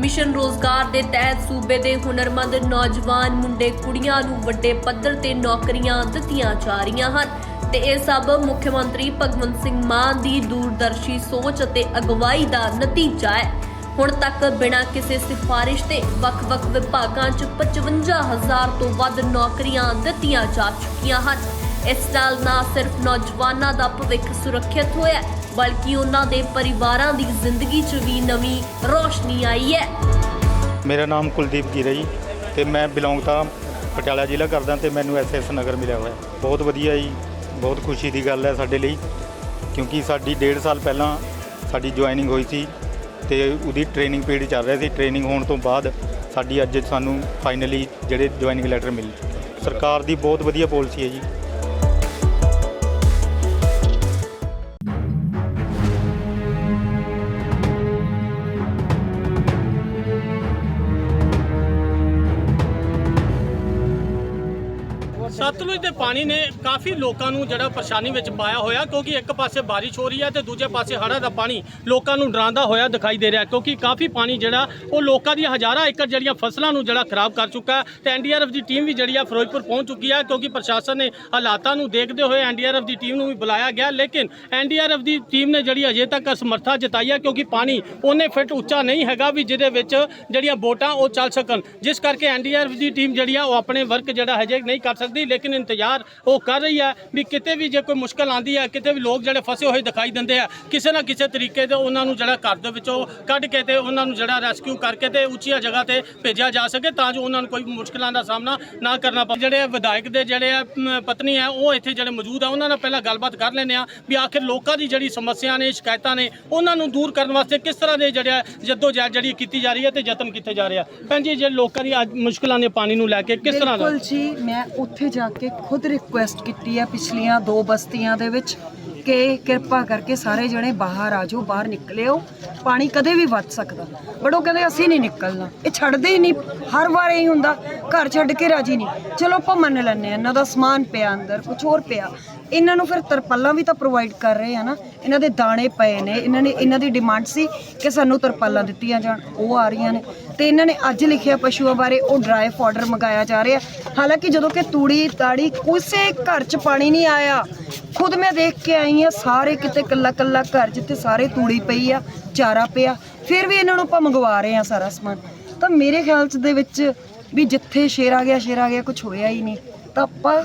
Mission ਰੋਜ਼ਗਾਰ ਦੇ ਤਹਿਤ ਸੂਬੇ ਦੇ ਹੁਨਰਮੰਦ ਨੌਜਵਾਨ ਮੁੰਡੇ ਕੁੜੀਆਂ ਨੂੰ ਵੱਡੇ ਪੱਧਰ ਤੇ ਨੌਕਰੀਆਂ ਦਿੱਤੀਆਂ ਜਾ ਰਹੀਆਂ ਹਨ ਤੇ ਇਹ ਸਭ ਮੁੱਖ ਮੰਤਰੀ ਭਗਵੰਤ ਸਿੰਘ ਮਾਨ ਦੀ ਦੂਰਦਰਸ਼ੀ ਸੋਚ ਅਤੇ ਅਗਵਾਈ ਦਾ ਨਤੀਜਾ ਹੈ। ਹੁਣ ਤੱਕ ਬਿਨਾਂ ਕਿਸੇ ਸਿਫਾਰਿਸ਼ ਤੇ ਵੱਖ-ਵੱਖ ਵਿਭਾਗਾਂ 'ਚ 55000 ਤੋਂ ਵੱਧ ਨੌਕਰੀਆਂ ਦਿੱਤੀਆਂ ਜਾ ਚੁੱਕੀਆਂ ਹਨ। ਇਸ ਨਾਲ ਨਾ ਸਿਰਫ ਨੌਜਵਾਨਾਂ ਦਾ ਭਵਿੱਖ ਸੁਰੱਖਿਅਤ ਹੋਇਆ ਬਲਕਿ ਉਹਨਾਂ ਦੇ ਪਰਿਵਾਰਾਂ ਦੀ ਜ਼ਿੰਦਗੀ 'ਚ ਵੀ ਨਵੀਂ ਰੋਸ਼ਨੀ ਆਈ ਹੈ। ਮੇਰਾ ਨਾਮ ਕੁਲਦੀਪ ਗਿਰ ਜੀ ਤੇ ਮੈਂ ਬਿਲੋਂਗ ਤਾਂ ਪਟਿਆਲਾ ਜ਼ਿਲ੍ਹਾ ਕਰਦਾ ਤੇ ਮੈਨੂੰ ਐਸਐਸ ਨਗਰ ਮਿਲਿਆ ਹੋਇਆ ਬਹੁਤ ਵਧੀਆ ਜੀ, ਬਹੁਤ ਖੁਸ਼ੀ ਦੀ ਗੱਲ ਹੈ ਸਾਡੇ ਲਈ, ਕਿਉਂਕਿ ਸਾਡੀ 1.5 ਸਾਲ ਪਹਿਲਾਂ ਸਾਡੀ ਜੁਆਇਨਿੰਗ ਹੋਈ ਸੀ। ਤੇ ਉਹਦੀ ਟ੍ਰੇਨਿੰਗ ਪੀਰੀਅਡ ਚੱਲ ਰਿਹਾ ਸੀ। ਟ੍ਰੇਨਿੰਗ ਹੋਣ ਤੋਂ ਬਾਅਦ ਸਾਡੀ ਅੱਜ ਸਾਨੂੰ ਫਾਈਨਲੀ ਜਿਹੜੇ ਜੁਆਇਨਿੰਗ ਲੈਟਰ ਮਿਲ। ਸਰਕਾਰ ਦੀ ਬਹੁਤ ਵਧੀਆ ਪਾਲਿਸੀ ਹੈ ਜੀ। ਸਤਲੁਜ ਦੇ ਪਾਣੀ ਨੇ ਕਾਫੀ ਲੋਕਾਂ ਨੂੰ ਜਿਹੜਾ ਪਰੇਸ਼ਾਨੀ ਵਿੱਚ ਪਾਇਆ ਹੋਇਆ, ਕਿਉਂਕਿ ਇੱਕ ਪਾਸੇ ਬਾਰਿਸ਼ ਹੋ ਰਹੀ ਹੈ ਤੇ ਦੂਜੇ ਪਾਸੇ ਹੜ੍ਹਾਂ ਦਾ ਪਾਣੀ ਲੋਕਾਂ ਨੂੰ ਡਰਾਉਂਦਾ ਹੋਇਆ ਦਿਖਾਈ ਦੇ ਰਿਹਾ ਕਿਉਂਕਿ ਕਾਫੀ ਪਾਣੀ ਜਿਹੜਾ, ਉਹ ਲੋਕਾਂ ਦੀਆਂ ਹਜ਼ਾਰਾਂ ਏਕੜ ਜਿਹੜੀਆਂ ਫਸਲਾਂ ਨੂੰ ਜਿਹੜਾ ਖਰਾਬ ਕਰ ਚੁੱਕਾ ਹੈ ਤੇ ਐਨਡੀਆਰਐਫ ਦੀ ਟੀਮ ਵੀ ਜਿਹੜੀ ਆ ਫਿਰੋਜ਼ਪੁਰ ਪਹੁੰਚ ਚੁੱਕੀ ਹੈ, ਕਿਉਂਕਿ ਪ੍ਰਸ਼ਾਸਨ ਨੇ ਹਾਲਾਤਾਂ ਨੂੰ ਦੇਖਦੇ ਹੋਏ ਐਨਡੀਆਰਐਫ ਦੀ ਟੀਮ ਨੂੰ ਵੀ ਬੁਲਾਇਆ ਗਿਆ, ਲੇਕਿਨ ਐਨਡੀਆਰਐਫ ਦੀ ਟੀਮ ਨੇ ਜਿਹੜੀ ਅਜੇ ਤੱਕ ਅਸਮਰਥਾ ਜਤਾਈ ਹੈ, ਕਿਉਂਕਿ ਪਾਣੀ ਉਹਨੇ ਫਿੱਟ ਉੱਚਾ ਨਹੀਂ ਹੈਗਾ ਵੀ ਜਿਹਦੇ ਵਿੱਚ ਜਿਹੜੀਆਂ ਬੋਟਾਂ ਉਹ ਚੱਲ ਸਕਣ, ਜਿਸ ਕਰਕੇ ਐਨਡੀਆਰਐਫ ਦੀ ਟੀਮ ਜਿਹੜੀ ਆ, ਉਹ ਆਪਣੇ ਵਰਕ ਜਿਹੜਾ ਹਜੇ ਨਹੀਂ ਕਰ ਸਕਦੀ ਲੇਕਿਨ ਇੰਤਜ਼ਾਰ ਉਹ ਕਰ ਰਹੀ ਹੈ ਵੀ ਕਿਤੇ ਵੀ ਜੇ ਕੋਈ ਮੁਸ਼ਕਲ ਆਂਦੀ ਹੈ ਕਿਤੇ ਵੀ ਲੋਕ ਜਿਹੜੇ ਫਸੇ ਹੋਏ ਦਿਖਾਈ ਦਿੰਦੇ ਆ ਕਿਸੇ ਨਾ ਕਿਸੇ ਤਰੀਕੇ ਦੇ ਉਹਨਾਂ ਨੂੰ ਜਿਹੜਾ ਘਰ ਦੇ ਵਿੱਚੋਂ ਕੱਢ ਕੇ ਤੇ ਉਹਨਾਂ ਨੂੰ ਜਿਹੜਾ ਰੈਸਕਿਊ ਕਰਕੇ ਤੇ ਉੱਚੀਆਂ ਜਗ੍ਹਾ ਤੇ ਭੇਜਿਆ ਜਾ ਸਕੇ ਤਾਂ ਜੋ ਉਹਨਾਂ ਨੂੰ ਕੋਈ ਮੁਸ਼ਕਲਾਂ ਦਾ ਸਾਹਮਣਾ ਨਾ ਕਰਨਾ ਪਵੇ। ਜਿਹੜੇ ਵਿਧਾਇਕ ਦੇ ਜਿਹੜੇ ਆ, ਪਤਨੀ ਆ ਉਹ ਇੱਥੇ ਜਿਹੜੇ ਮੌਜੂਦ ਆ ਉਹਨਾਂ ਨਾਲ ਪਹਿਲਾਂ ਗੱਲਬਾਤ ਕਰ ਲੈਂਦੇ ਆ ਵੀ ਆਖਿਰ ਲੋਕਾਂ ਦੀ ਜਿਹੜੀ ਸਮੱਸਿਆ ਨੇ ਸ਼ਿਕਾਇਤਾਂ ਨੇ ਉਹਨਾਂ ਨੂੰ ਦੂਰ ਕਰਨ ਵਾਸਤੇ ਕਿਸ ਤਰ੍ਹਾਂ ਦੇ ਜਿਹੜੇ ਜੱਦੋ ਜਹਿਦ ਜਿਹੜੀ ਕੀਤੀ ਜਾ ਰਹੀ ਹੈ ਤੇ ਯਤਨ ਕੀਤੇ ਜਾ ਰਹੇ ਆ। ਭੈਣ ਜੀ ਜਿਹੜੇ ਲੋਕਾਂ ਦੀ ਅੱਜ ਮੁਸ਼ਕਲਾਂ ਨੇ ਪਾਣੀ ਨੂੰ ਲੈ ਕੇ ਕਿਸ ਤਰ੍ਹਾਂ ਦਾ? ਬਿਲਕੁਲ ਜੀ ਮੈਂ ਉੱਥੇ ਜਾ ਕੇ ਖੁਦ ਰਿਕੁਐਸਟ ਕੀਤੀ ਹੈ ਪਿਛਲੀਆਂ ਦੋ ਬਸਤੀਆਂ ਦੇ ਵਿੱਚ ਕਿ ਕਿਰਪਾ ਕਰਕੇ ਸਾਰੇ ਜਣੇ ਬਾਹਰ ਆ ਜਾਓ, ਬਾਹਰ ਨਿਕਲਿਓ। ਪਾਣੀ ਕਦੇ ਵੀ ਵੱਧ ਸਕਦਾ। ਬਟ ਉਹ ਕਹਿੰਦੇ, ਅਸੀਂ ਨਹੀਂ ਨਿਕਲਣਾ। ਇਹ ਛੱਡਦੇ ਹੀ ਨਹੀਂ। ਹਰ ਵਾਰ ਇਹੀ ਹੁੰਦਾ। ਘਰ ਛੱਡ ਕੇ ਰਾਜੀ ਨਹੀਂ। ਚਲੋ ਆਪਾਂ ਮੰਨ ਲੈਂਦੇ ਹਾਂ, ਇਹਨਾਂ ਦਾ ਸਮਾਨ ਪਿਆ ਅੰਦਰ ਕੁਝ ਹੋਰ ਪਿਆ। ਇਹਨਾਂ ਨੂੰ ਫਿਰ ਤਰਪਾਲਾਂ ਵੀ ਤਾਂ ਪ੍ਰੋਵਾਈਡ ਕਰ ਰਹੇ ਆ ਨਾ। ਇਹਨਾਂ ਦੇ ਦਾਣੇ ਪਏ ਨੇ। ਇਹਨਾਂ ਨੇ, ਇਹਨਾਂ ਦੀ ਡਿਮਾਂਡ ਸੀ ਕਿ ਸਾਨੂੰ ਤਰਪਾਲਾਂ ਦਿੱਤੀਆਂ ਜਾਣ। ਉਹ ਆ ਰਹੀਆਂ ਨੇ। ਤੇ ਇਹਨਾਂ ਨੇ ਅੱਜ ਲਿਖਿਆ ਪਸ਼ੂਆਂ ਬਾਰੇ, ਉਹ ਡਰਾਈ ਫਾਡਰ ਮੰਗਾਇਆ ਜਾ ਰਿਹਾ। ਹਾਲਾਂਕਿ ਜਦੋਂ ਕਿ ਤੂੜੀ ਤਾੜੀ ਕਿਸੇ ਘਰ 'ਚ ਪਾਣੀ ਨਹੀਂ ਆਇਆ, ਖੁਦ ਮੈਂ ਦੇਖ ਕੇ ਆਈ ਆ ਸਾਰੇ ਕਿਤੇ ਕੱਲਾ ਕੱਲਾ ਘਰ ਜਿੱਥੇ ਸਾਰੇ ਤੂੜੀ ਪਈ ਆ, ਚਾਰਾ ਪਿਆ, ਫਿਰ ਵੀ ਇਹਨਾਂ ਨੂੰ ਆਪਾਂ ਮੰਗਵਾ ਰਹੇ ਆ ਸਾਰਾ ਸਮਾਨ। ਤਾਂ ਮੇਰੇ ਖਿਆਲ 'ਚ ਦੇ ਵਿੱਚ ਵੀ ਜਿੱਥੇ ਸ਼ੇਰ ਆ ਗਿਆ, ਸ਼ੇਰ ਆ ਗਿਆ ਕੁਝ ਹੋਇਆ ਹੀ ਨਹੀਂ। ਤਾਂ ਆਪਾਂ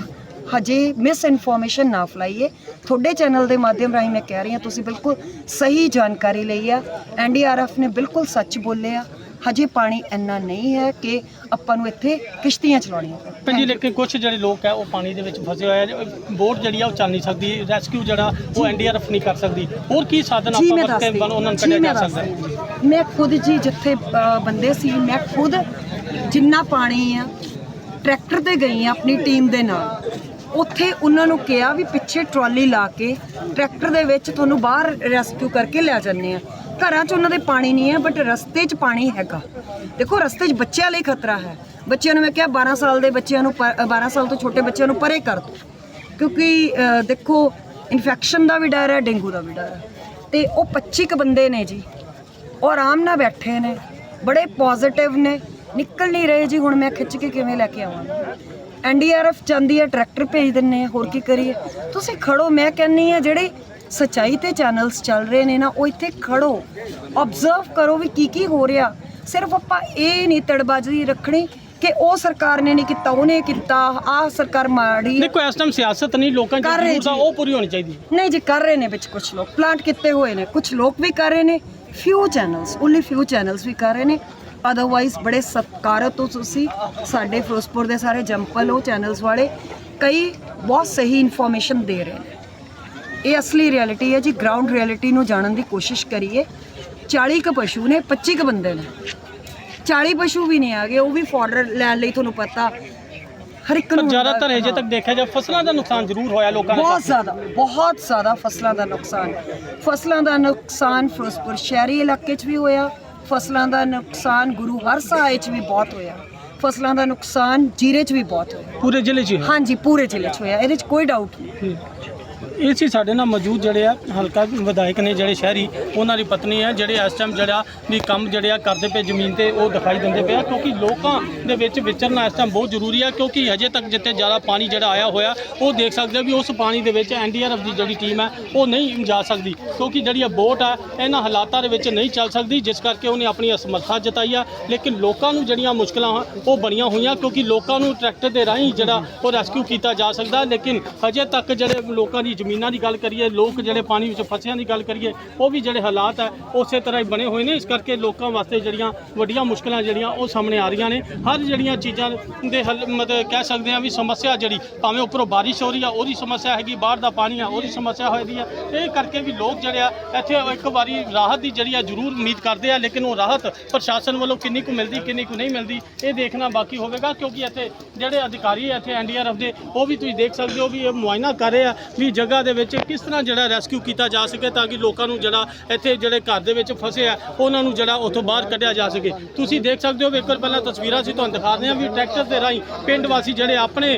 ਹਜੇ ਮਿਸ ਇਨਫੋਰਮੇਸ਼ਨ ਨਾ ਫਲਾਈਏ। ਤੁਹਾਡੇ ਚੈਨਲ ਦੇ ਮਾਧਿਅਮ ਰਾਹੀਂ ਮੈਂ ਕਹਿ ਰਹੀ ਹਾਂ, ਤੁਸੀਂ ਬਿਲਕੁਲ ਸਹੀ ਜਾਣਕਾਰੀ ਲਈ ਆ। ਐਨਡੀਆਰਐਫ ਨੇ ਬਿਲਕੁਲ ਸੱਚ ਬੋਲਿਆ ਹਜੇ ਪਾਣੀ ਇੰਨਾ ਨਹੀਂ ਹੈ ਕਿ ਆਪਾਂ ਨੂੰ ਇੱਥੇ ਕਿਸ਼ਤੀਆਂ ਚਲਾਉਣੀਆਂ ਪੈਣ। ਭੈਣ ਜੀ ਲੇਕਿਨ ਕੁਝ ਜਿਹੜੇ ਲੋਕ ਹੈ ਉਹ ਪਾਣੀ ਦੇ ਵਿੱਚ ਫਸੇ ਹੋਏ ਆ। ਬੋਟ ਜਿਹੜੀ ਆ ਉਹ ਚੱਲ ਨਹੀਂ ਸਕਦੀ। ਰੈਸਕਿਊ ਜਿਹੜਾ ਉਹ ਐਨਡੀਆਰਐਫ ਨਹੀਂ ਕਰ ਸਕਦੀ। ਹੋਰ ਕੀ ਸਾਧਨ ਜੀ ਆਪਾਂ ਮੈਂ ਵਰਤ ਉਹਨਾਂ ਨੂੰ ਜੀ ਕੱਢਿਆ ਮੈਂ ਜਾ ਸਕਦਾ? ਦੱਸਦੀ। ਮੈਂ ਖੁਦ ਜੀ ਜਿੱਥੇ ਅ, ਬੰਦੇ ਸੀ ਮੈਂ ਖੁਦ ਜਿੰਨਾ ਪਾਣੀ ਆ ਟਰੈਕਟਰ ਤੇ ਗਈ ਆ ਆਪਣੀ ਟੀਮ ਦੇ ਨਾਲ। ਉੱਥੇ ਉਹਨਾਂ ਨੂੰ ਕਿਹਾ ਵੀ ਪਿੱਛੇ ਟਰਾਲੀ ਲਾ ਕੇ ਟਰੈਕਟਰ ਦੇ ਵਿੱਚ ਤੁਹਾਨੂੰ ਬਾਹਰ ਰੈਸਕਿਊ ਕਰਕੇ ਲੈ ਜਾਂਦੇ ਆ। ਘਰਾਂ 'ਚ ਉਹਨਾਂ ਦੇ ਪਾਣੀ ਨਹੀਂ ਹੈ ਬਟ ਰਸਤੇ 'ਚ ਪਾਣੀ ਹੈਗਾ। ਦੇਖੋ ਰਸਤੇ 'ਚ ਬੱਚਿਆਂ ਲਈ ਖਤਰਾ ਹੈ। ਬੱਚਿਆਂ ਨੂੰ ਮੈਂ ਕਿਹਾ 12 ਸਾਲ ਦੇ ਬੱਚਿਆਂ ਨੂੰ ਪ- ਅ, 12 ਸਾਲ ਤੋਂ ਛੋਟੇ ਬੱਚਿਆਂ ਨੂੰ ਪਰੇ ਕਰ ਦਿਓ ਕਿਉਂਕਿ ਦੇਖੋ ਇਨਫੈਕਸ਼ਨ ਦਾ ਵੀ ਡਰ ਹੈ ਡੇਂਗੂ ਦਾ ਵੀ ਡਰ ਹੈ। ਤੇ ਉਹ 25 ਕੁ ਬੰਦੇ ਨੇ ਜੀ। ਉਹ ਆਰਾਮ ਨਾਲ ਬੈਠੇ ਨੇ ਬੜੇ ਪੋਜ਼ਿਟਿਵ ਨੇ। ਨਿਕਲ ਨਹੀਂ ਰਹੇ ਜੀ ਹੁਣ ਮੈਂ ਖਿੱਚ ਕੇ ਕਿਵੇਂ ਲੈ ਕੇ ਆਵਾਂ ਐਨਡੀਆਰਐਫ ਜਾਂਦੀ ਹੈ ਟਰੈਕਟਰ ਭੇਜ ਦਿੰਨੇ ਆ ਹੋਰ ਕੀ ਕਰੀਏ? ਤੁਸੀਂ ਖੜੋ ਮੈਂ ਕਹਿੰਨੀ ਆ ਜਿਹੜੇ ਸਚਾਈ ਤੇ ਚੈਨਲਸ ਚੱਲ ਰਹੇ ਨੇ ਨਾ ਉਹ ਇੱਥੇ ਖੜੋ। ਆਬਜ਼ਰਵ ਕਰੋ ਵੀ ਕੀ ਕੀ ਹੋ ਰਿਹਾ। ਸਿਰਫ ਆਪਾਂ ਇਹ ਨਹੀਂ ਤੜਬਾਜ਼ੀ ਰੱਖਣੀ ਕਿ ਉਹ ਸਰਕਾਰ ਨੇ ਨਹੀਂ ਕੀਤਾ ਉਹਨੇ ਕੀਤਾ ਆਹ ਸਰਕਾਰ ਮਾੜੀ। ਦੇਖੋ ਇਸ ਟਾਈਮ ਸਿਆਸਤ ਨਹੀਂ ਲੋਕਾਂ ਦੀ ਜ਼ਰੂਰਤ ਆ। ਉਹ ਪੂਰੀ ਹੋਣੀ ਚਾਹੀਦੀ। ਨਹੀਂ ਜੀ ਕਰ ਰਹੇ ਨੇ ਵਿੱਚ ਕੁਝ ਲੋਕ। ਪਲਾਂਟ ਕੀਤੇ ਹੋਏ ਨੇ ਕੁਝ ਲੋਕ ਵੀ ਕਰ ਰਹੇ ਨੇ। Few channels only few channels ਵੀ ਕਰ ਰਹੇ ਨੇ। ਅਦਰਵਾਈਜ਼ ਬੜੇ ਸਤਿਕਾਰਤ ਹੋ ਤੁਸੀਂ ਸਾਡੇ ਫਿਰੋਜ਼ਪੁਰ ਦੇ ਸਾਰੇ ਜੰਪਲ ਹੋ ਚੈਨਲਸ ਵਾਲੇ ਕਈ ਬਹੁਤ ਸਹੀ ਇਨਫੋਰਮੇਸ਼ਨ ਦੇ ਰਹੇ ਨੇ। ਇਹ ਅਸਲੀ ਰਿਐਲਿਟੀ ਹੈ ਜੀ ਗਰਾਊਂਡ ਰਿਐਲਿਟੀ ਨੂੰ ਜਾਣਨ ਦੀ ਕੋਸ਼ਿਸ਼ ਕਰੀਏ। 40 ਕ ਪਸ਼ੂ ਨੇ 25 ਕ ਬੰਦੇ ਨੇ। 40 ਪਸ਼ੂ ਵੀ ਨਹੀਂ ਆ ਗਏ ਉਹ ਵੀ ਫਾਰਡਰ ਲੈਣ ਲਈ ਤੁਹਾਨੂੰ ਪਤਾ। ਹਰ ਇੱਕ ਨੂੰ ਜ਼ਿਆਦਾਤਰ ਹਜੇ ਤੱਕ ਦੇਖਿਆ ਜਾਏ ਫਸਲਾਂ ਦਾ ਨੁਕਸਾਨ ਜ਼ਰੂਰ ਹੋਇਆ ਲੋਕਾਂ ਬਹੁਤ ਦਾ ਜ਼ਿਆਦਾ ਬਹੁਤ ਜ਼ਿਆਦਾ ਫਸਲਾਂ ਦਾ ਨੁਕਸਾਨ। ਫਸਲਾਂ ਦਾ ਨੁਕਸਾਨ ਫਿਰੋਜ਼ਪੁਰ ਸ਼ਹਿਰੀ ਇਲਾਕੇ 'ਚ ਵੀ ਹੋਇਆ। ਫਸਲਾਂ ਦਾ ਨੁਕਸਾਨ ਗੁਰੂ ਹਰਸਾਏ 'ਚ ਵੀ ਬਹੁਤ ਹੋਇਆ। ਫਸਲਾਂ ਦਾ ਨੁਕਸਾਨ ਜੀਰੇ 'ਚ ਵੀ ਬਹੁਤ ਹੋਇਆ। ਪੂਰੇ ਜ਼ਿਲ੍ਹੇ 'ਚ। ਹਾਂਜੀ ਪੂਰੇ ਜ਼ਿਲ੍ਹੇ 'ਚ ਹੋਇਆ। ਇਹਦੇ 'ਚ ਕੋਈ ਡਾਊਟ ਨਹੀਂ। ਇਹ ਸੀ ਸਾਡੇ ਨਾਲ ਮੌਜੂਦ ਜਿਹੜੇ ਆ, ਹਲਕਾ ਵਿਧਾਇਕ ਨੇ ਜਿਹੜੇ ਸ਼ਹਿਰੀ, ਉਹਨਾਂ ਦੀ ਪਤਨੀ ਹੈ, ਜਿਹੜੇ ਇਸ ਟਾਈਮ ਜਿਹੜਾ ਵੀ ਕੰਮ ਜਿਹੜੇ ਆ ਕਰਦੇ ਪਏ ਜ਼ਮੀਨ ਤੇ, ਉਹ ਦਿਖਾਈ ਦਿੰਦੇ ਪਿਆ ਕਿਉਂਕਿ ਲੋਕਾਂ ਦੇ ਵਿੱਚ ਵਿਚਰਨਾ ਇਸ ਟਾਈਮ ਬਹੁਤ ਜ਼ਰੂਰੀ ਹੈ ਕਿਉਂਕਿ ਹਜੇ ਤੱਕ ਜਿੱਥੇ ਜ਼ਿਆਦਾ ਪਾਣੀ ਜਿਹੜਾ ਆਇਆ ਹੋਇਆ, ਉਹ ਦੇਖ ਸਕਦੇ ਹੋ ਵੀ ਉਸ ਪਾਣੀ ਦੇ ਵਿੱਚ ਐਨਡੀਆਰਐਫ ਦੀ ਜਿਹੜੀ ਟੀਮ ਹੈ, ਉਹ ਨਹੀਂ ਜਾ ਸਕਦੀ। ਕਿਉਂਕਿ ਜਿਹੜੀ ਇਹ ਬੋਟ ਹੈ ਇਹਨਾਂ ਹਾਲਾਤਾਂ ਦੇ ਵਿੱਚ ਨਹੀਂ ਚੱਲ ਸਕਦੀ, ਜਿਸ ਕਰਕੇ ਉਹਨੇ ਆਪਣੀ ਅਸਮਰਥਾ ਜਤਾਈ ਆ, ਲੇਕਿਨ ਲੋਕਾਂ ਨੂੰ ਜਿਹੜੀਆਂ ਮੁਸ਼ਕਲਾਂ ਉਹ ਬਣੀਆਂ ਹੋਈਆਂ, ਕਿਉਂਕਿ ਲੋਕਾਂ ਨੂੰ ਟਰੈਕਟਰ ਦੇ ਰਾਹੀਂ ਜਿਹੜਾ ਉਹ ਰੈਸਕਿਊ ਕੀਤਾ ਜਾ ਸਕਦਾ, ਲੇਕਿਨ ਹਜੇ ਤੱਕ ਜਿਹੜੇ ਲੋਕਾਂ ਦੀ ਜ਼ਮੀਨਾਂ ਦੀ ਗੱਲ ਕਰੀਏ, ਲੋਕ ਜਿਹੜੇ ਪਾਣੀ ਵਿੱਚ ਫਸਿਆਂ ਦੀ ਗੱਲ ਕਰੀਏ, ਉਹ ਵੀ ਜਿਹੜੇ ਹਾਲਾਤ ਹੈ, ਉਸੇ ਤਰ੍ਹਾਂ ਹੀ ਬਣੇ ਹੋਏ ਨੇ। ਇਸ ਕਰਕੇ ਲੋਕਾਂ ਵਾਸਤੇ ਜਿਹੜੀਆਂ ਵੱਡੀਆਂ ਮੁਸ਼ਕਲਾਂ ਜਿਹੜੀਆਂ ਉਹ ਸਾਹਮਣੇ ਆ ਰਹੀਆਂ ਨੇ। ਹਰ ਜਿਹੜੀਆਂ ਚੀਜ਼ਾਂ ਦੇ ਹੱਲ, ਮਤਲਬ ਕਹਿ ਸਕਦੇ ਆ ਵੀ ਸਮੱਸਿਆ ਜਿਹੜੀ, ਭਾਵੇਂ ਉੱਪਰੋਂ ਬਾਰਿਸ਼ ਹੋ ਰਹੀ ਆ, ਉਹਦੀ ਸਮੱਸਿਆ ਹੈਗੀ, ਬਾਹਰ ਦਾ ਪਾਣੀ ਆ, ਉਹਦੀ ਸਮੱਸਿਆ ਹੋਈ ਆ। ਇਹ ਕਰਕੇ ਵੀ ਲੋਕ ਜਿਹੜੇ ਆ, ਇੱਥੇ ਇੱਕ ਵਾਰੀ ਰਾਹਤ ਦੀ ਜਿਹੜੀ ਆ ਜ਼ਰੂਰ ਉਮੀਦ ਕਰਦੇ ਆ, ਲੇਕਿਨ ਉਹ ਰਾਹਤ ਪ੍ਰਸ਼ਾਸਨ ਵੱਲੋਂ ਕਿੰਨੀ ਕੁ ਮਿਲਦੀ, ਕਿੰਨੀ ਕੁ ਨਹੀਂ ਮਿਲਦੀ, ਇਹ ਦੇਖਣਾ ਬਾਕੀ ਹੋਵੇਗਾ, ਕਿਉਂਕਿ ਇੱਥੇ ਜਿਹੜੇ ਅਧਿਕਾਰੀ ਆ, ਇੱਥੇ ਐਨਡੀਆਰਐਫ ਦੇ, ਉਹ ਵੀ ਤੁਸੀਂ ਦੇਖ ਸਕਦੇ ਹੋ ਵੀ ਇਹ ਮੁਆਇਨਾ ਕਰ ਰਹੇ ਆ, ਵੀ ਜਗ੍ਹਾ ਦੇ ਵਿੱਚ ਕਿਸ ਤਰ੍ਹਾਂ ਜਿਹੜਾ ਰੈਸਕਿਊ ਕੀਤਾ ਜਾ ਸਕੇ ਤਾਂ ਕਿ ਲੋਕਾਂ ਨੂੰ ਜਿਹੜਾ ਇੱਥੇ ਜਿਹੜੇ ਘਰ ਦੇ ਵਿੱਚ ਫਸੇ ਆ, ਉਹਨਾਂ ਨੂੰ ਜਿਹੜਾ ਉੱਥੋਂ ਬਾਹਰ ਕੱਢਿਆ ਜਾ ਸਕੇ। ਤੁਸੀਂ ਦੇਖ ਸਕਦੇ ਹੋ ਵੀ ਇੱਕ ਵਾਰ ਪਹਿਲਾਂ ਤਸਵੀਰਾਂ ਸੀ ਤੁਹਾਨੂੰ ਦਿਖਾ ਰਹੇ ਹਾਂ ਵੀ ਟਰੈਕਟਰ ਦੇ ਰਾਹੀਂ ਪਿੰਡ ਵਾਸੀ ਜਿਹੜੇ ਆਪਣੇ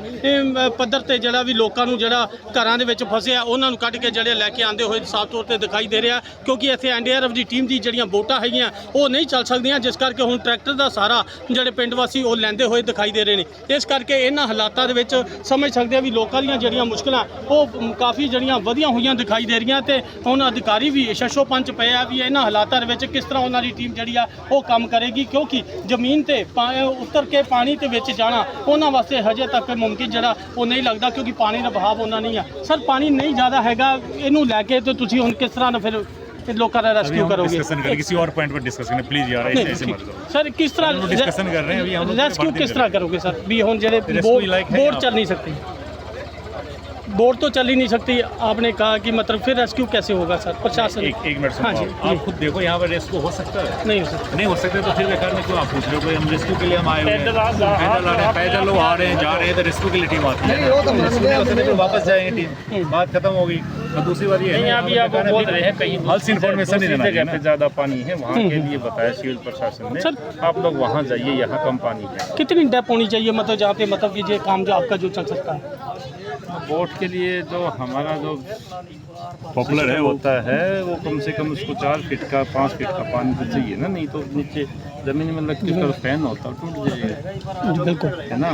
ਪੱਧਰ ਤੇ ਜਿਹੜਾ ਵੀ ਲੋਕਾਂ ਨੂੰ ਜਿਹੜਾ ਘਰਾਂ ਦੇ ਵਿੱਚ ਫਸੇ ਆ, ਉਹਨਾਂ ਨੂੰ ਕੱਢ ਕੇ ਜਿਹੜੇ ਲੈ ਕੇ ਆਂਦੇ ਹੋਏ ਸਾਫ਼ ਤੌਰ ਤੇ ਦਿਖਾਈ ਦੇ ਰਿਹਾ ਕਿਉਂਕਿ ਇੱਥੇ ਐਨਡੀਆਰਐਫ ਦੀ ਟੀਮ ਦੀ ਜਿਹੜੀਆਂ ਬੋਟਾਂ ਹੈਗੀਆਂ, ਉਹ ਨਹੀਂ ਚੱਲ ਸਕਦੀਆਂ, ਜਿਸ ਕਰਕੇ ਹੁਣ ਟਰੈਕਟਰ ਦਾ ਸਾਰਾ ਜਿਹੜੇ ਪਿੰਡ ਵਾਸੀ ਉਹ ਲੈਂਦੇ ਹੋਏ ਦਿਖਾਈ ਦੇ ਰਹੇ ਨੇ। ਇਸ ਕਰਕੇ ਇਹਨਾਂ ਹਾਲਾਤਾਂ ਦੇ ਵਿੱਚ ਸਮਝ ਸਕਦੇ ਆ ਵੀ ਲੋਕਾਂ ਦੀਆਂ ਜਿਹੜੀਆਂ ਮੁਸ਼ਕਲਾਂ, ਉਹ ਕਾਫੀ ਕਾਫੀ ਜਿਹੜੀਆਂ ਵਧੀਆਂ ਹੋਈਆਂ ਦਿਖਾਈ ਦੇ ਰਹੀਆਂ ਤੇ ਹੁਣ ਅਧਿਕਾਰੀ ਵੀ ਸ਼ਸ਼ੋ ਪੰਚ ਪਏ ਆ ਵੀ ਇਹਨਾਂ ਹਾਲਾਤਾਂ ਦੇ ਵਿੱਚ ਕਿਸ ਤਰ੍ਹਾਂ ਉਹਨਾਂ ਦੀ ਟੀਮ ਜਿਹੜੀ ਆ ਉਹ ਕੰਮ ਕਰੇਗੀ ਕਿਉਂਕਿ ਜ਼ਮੀਨ ਤੇ ਪਾ- ਉਤਰ ਕੇ ਪਾਣੀ ਦੇ ਵਿੱਚ ਜਾਣਾ ਉਹਨਾਂ ਵਾਸਤੇ ਹਜੇ ਤੱਕ ਮੁਮਕਿਨ ਜਿਹੜਾ ਉਹ ਨਹੀਂ ਲੱਗਦਾ ਕਿਉਂਕਿ ਪਾਣੀ ਦਾ ਬਹਾਵ ਉਹਨਾਂ ਨਹੀਂ ਆ ਸਰ ਪਾਣੀ ਨਹੀਂ ਜ਼ਿਆਦਾ ਹੈਗਾ ਇਹਨੂੰ ਲੈ ਕੇ ਤੇ ਤੁਸੀਂ ਹੁਣ ਕਿਸ ਤਰ੍ਹਾਂ ਦਾ ਫਿਰ ਇਹ ਲੋਕਾਂ ਦਾ अभी ਰੈਸਕਿਊ हम ਕਰੋਗੇ डिस्कशन करें किसी और पॉइंट पर डिस्कस करें प्लीज यार ऐसे ऐसे मत करो ਸਰ ਕਿਸ ਤਰ੍ਹਾਂ हम लोग डिस्कशन कर रहे हैं अभी हम लोग ਰੈਸਕਿਊ बातें किस कर तरह रहे करोगे सर भी हम जड़े Rescue बोट like है बोट यहाँ चल नहीं सकती बोट तो चल ही नहीं सकती। आपने कहा कि मतलब फिर रेस्क्यू कैसे होगा सर? प्रशासन। एक एक मिनट हाँ जी, आप। खुद देखो यहाँ पर रेस्क्यू हो सकता है? नहीं हो सकता। नहीं हो सकता तो फिर बेकार में क्यों आप पूछ रहे हो हम रेस्क्यू के लिए हम आए हुए हैं? पैदल आ रहे हैं पैदल लोग आ रहे हैं जा रहे हैं तो रेस्क्यू के लिए टीम आती है हो तो वापस जाएँगे टीम बात खत्म हो गई। और दूसरी बात ये है नहीं अभी आप बोल रहे हैं कहीं फॉल्स इन्फॉर्मेशन जगह पे ज़्यादा पानी है वहाँ के लिए बताया सिविल प्रशासन ने सर- आप लोग वहाँ जाइए यहाँ कम पानी है। कितनी डेप होनी चाहिए मतलब जहाँ पे मतलब कि ये काम जो आपका जो चल सकता है? बोट के लिए जो हमारा जो पॉपुलर है होता है वो कम से कम उसको चार फीट का पाँच फीट का पानी तो चाहिए ना नहीं तो नीचे ज़मीन में लग के फ़ैन होता टूट जाएगा। बिल्कुल। है ना?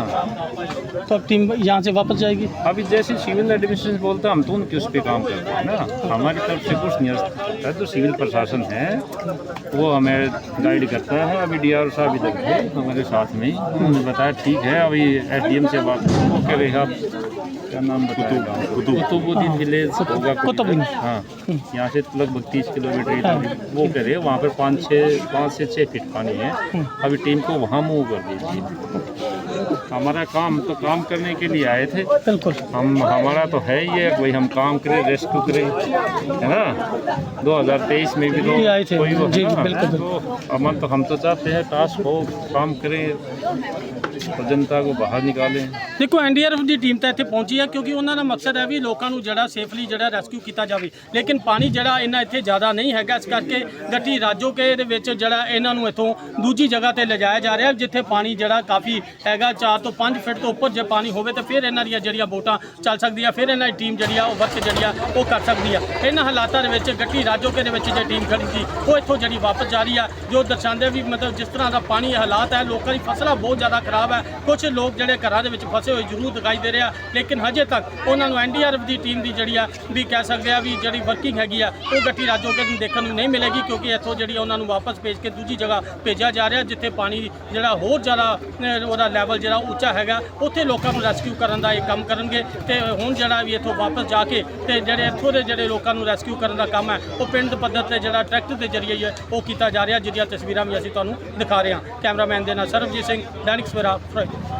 तो अब टीम यहाँ से वापस जाएगी? अभी जैसे सिविल एडमिनिस्ट्रेशन बोलता है हम तो उनके उस पर काम करते हैं ना। हमारी तरफ़ से कुछ नहीं हो जो सिविल प्रशासन है वो हमें गाइड करता है। अभी डी साहब इधर थे हमारे साथ में ही। उन्होंने बताया ठीक है अभी एस से बात वो कह रहे आप क्या नाम बताया कुतुबुद्दीन विलेज होगा कुतुबुद्दीन। हाँ। यहाँ से लगभग तीस किलोमीटर इधर वो कह रहे हैं। वहाँ पर पाँच छः पाँच से छः फीट पानी है। अभी टीम को वहाँ मूव कर दीजिए। हमारा काम तो काम करने के लिए आए थे बिल्कुल हम हमारा तो है ही है भाई हम काम करें रेस्क्यू करें है ना 2023 में भी तो भी आए थे। कोई वो है जी, ना, बिल्कुल, तो अमन तो हम तो चाहते हैं टास्क हो काम करें और जनता को बाहर निकालें ਦੇਖੋ ਐਨਡੀਆਰਐਫ ਦੀ ਟੀਮ ਤਾਂ ਇੱਥੇ ਪਹੁੰਚੀ ਹੈ ਕਿਉਂਕਿ ਉਹਨਾਂ ਦਾ ਮਕਸਦ ਹੈ ਵੀ ਲੋਕਾਂ ਨੂੰ ਜਿਹੜਾ ਸੇਫਲੀ ਜਿਹੜਾ ਰੈਸਕਿਊ ਕੀਤਾ ਜਾਵੇ ਲੇਕਿਨ ਪਾਣੀ ਜਿਹੜਾ ਇਹਨਾਂ ਇੱਥੇ ਜ਼ਿਆਦਾ ਨਹੀਂ ਹੈਗਾ ਇਸ ਕਰਕੇ ਗੱਟੀ ਰਾਜੋਕੇ ਦੇ ਵਿੱਚ ਜਿਹੜਾ ਇਹਨਾਂ ਨੂੰ ਇੱਥੋਂ ਦੂਜੀ ਜਗ੍ਹਾ ਤੇ ਲਿਜਾਇਆ ਜਾ ਰਿਹਾ ਜਿੱਥੇ ਪਾਣੀ ਜਿਹੜਾ ਕਾਫੀ ਹੈਗਾ 4 ਤੋਂ 5 ਫੁੱਟ ਤੋਂ ਉੱਪਰ ਜੇ ਪਾਣੀ ਹੋਵੇ ਤਾਂ ਫਿਰ ਇਹਨਾਂ ਦੀਆਂ ਜਿਹੜੀਆਂ ਬੋਟਾਂ ਚੱਲ ਸਕਦੀਆਂ, ਫਿਰ ਇਹਨਾਂ ਦੀ ਟੀਮ ਜਿਹੜੀ ਆ, ਉਹ ਵਰਕ ਜਿਹੜੀ ਆ, ਉਹ ਕਰ ਸਕਦੀ ਆ। ਇਹਨਾਂ ਹਾਲਾਤਾਂ ਦੇ ਵਿੱਚ ਗੱਟੀ ਰਾਜੋਕੇ ਦੇ ਵਿੱਚ ਜੇ ਟੀਮ ਖੜੀ ਸੀ, ਉਹ ਇੱਥੋਂ ਜਿਹੜੀ ਵਾਪਸ ਜਾ ਰਹੀ ਆ, ਜੋ ਦਰਸਾਉਂਦੇ ਵੀ ਮਤਲਬ ਜਿਸ ਤਰ੍ਹਾਂ ਦਾ ਪਾਣੀ ਹਾਲਾਤ ਹੈ ਲੋਕਾਂ ਦੀ ਫਸਲਾਂ ਬਹੁਤ ਜ਼ਿਆਦਾ ਖਰਾਬ ਹੈ ਕੁਝ ਲੋਕ ਜਿਹੜੇ ਘਰਾਂ ਦੇ ਵਿੱਚ ਫਸੇ ਹੋਏ ਜ਼ਰੂਰ ਦਿਖਾਈ ਦੇ ਰਿਹਾ ਲੇਕਿਨ ਹਜੇ ਤੱਕ ਉਹਨਾਂ ਨੂੰ ਐਨਡੀਆਰਐਫ ਦੀ ਟੀਮ ਦੀ ਜਿਹੜੀ ਆ, ਵੀ ਕਹਿ ਸਕਦੇ ਆ ਵੀ ਜਿਹੜੀ ਵਰਕਿੰਗ ਹੈਗੀ ਆ, ਉਹ ਗੱਟੀ ਰਾਜੋਕੇ ਨੂੰ ਦੇਖਣ ਨੂੰ ਨਹੀਂ ਮਿਲੇਗੀ, ਕਿਉਂਕਿ ਇੱਥੋਂ ਜਿਹੜੀ ਉਹਨਾਂ ਨੂੰ ਵਾਪਸ ਭੇਜ ਕੇ ਦੂਜੀ ਜਗ੍ਹਾ ਭੇਜਿਆ ਜਾ ਰਿਹਾ, ਜਿੱਥੇ ਪਾਣੀ ਜਿਹੜਾ ਹੋਰ ਜ਼ਿਆਦਾ ਉਹਦਾ ਲੈਵਲ ਜਿਹੜਾ ਉੱਚਾ ਹੈਗਾ, ਉੱਥੇ ਲੋਕਾਂ ਨੂੰ ਰੈਸਕਿਊ ਕਰਨ ਦਾ ਇਹ ਕੰਮ ਕਰਨਗੇ ਤੇ ਹੁਣ ਜਿਹੜਾ ਵੀ ਇੱਥੋਂ ਵਾਪਸ ਜਾ ਕੇ ਤੇ ਜਿਹੜੇ ਇੱਥੋਂ ਦੇ ਜਿਹੜੇ ਲੋਕਾਂ ਨੂੰ ਰੈਸਕਿਊ ਕਰਨ ਦਾ ਕੰਮ ਹੈ, ਉਹ ਪਿੰਡ ਪੱਧਰ ਤੇ ਜਿਹੜਾ ਟਰੈਕਟਰ ਦੇ ਜ਼ਰੀਏ ਉਹ ਕੀਤਾ ਜਾ ਰਿਹਾ ਜਿਹੜੀਆਂ ਤਸਵੀਰਾਂ ਵੀ ਅਸੀਂ ਤੁਹਾਨੂੰ ਦਿਖਾ ਰਹੇ ਹਾਂ। ਕੈਮਰਾਮੈਨ ਦੇ ਨਾਲ ਸਰਬਜੀਤ ਸਿੰਘ ਦੈਨਿਕ ਸਵੇਰਾ ਫਿਰੋਜ਼ਪੁਰ।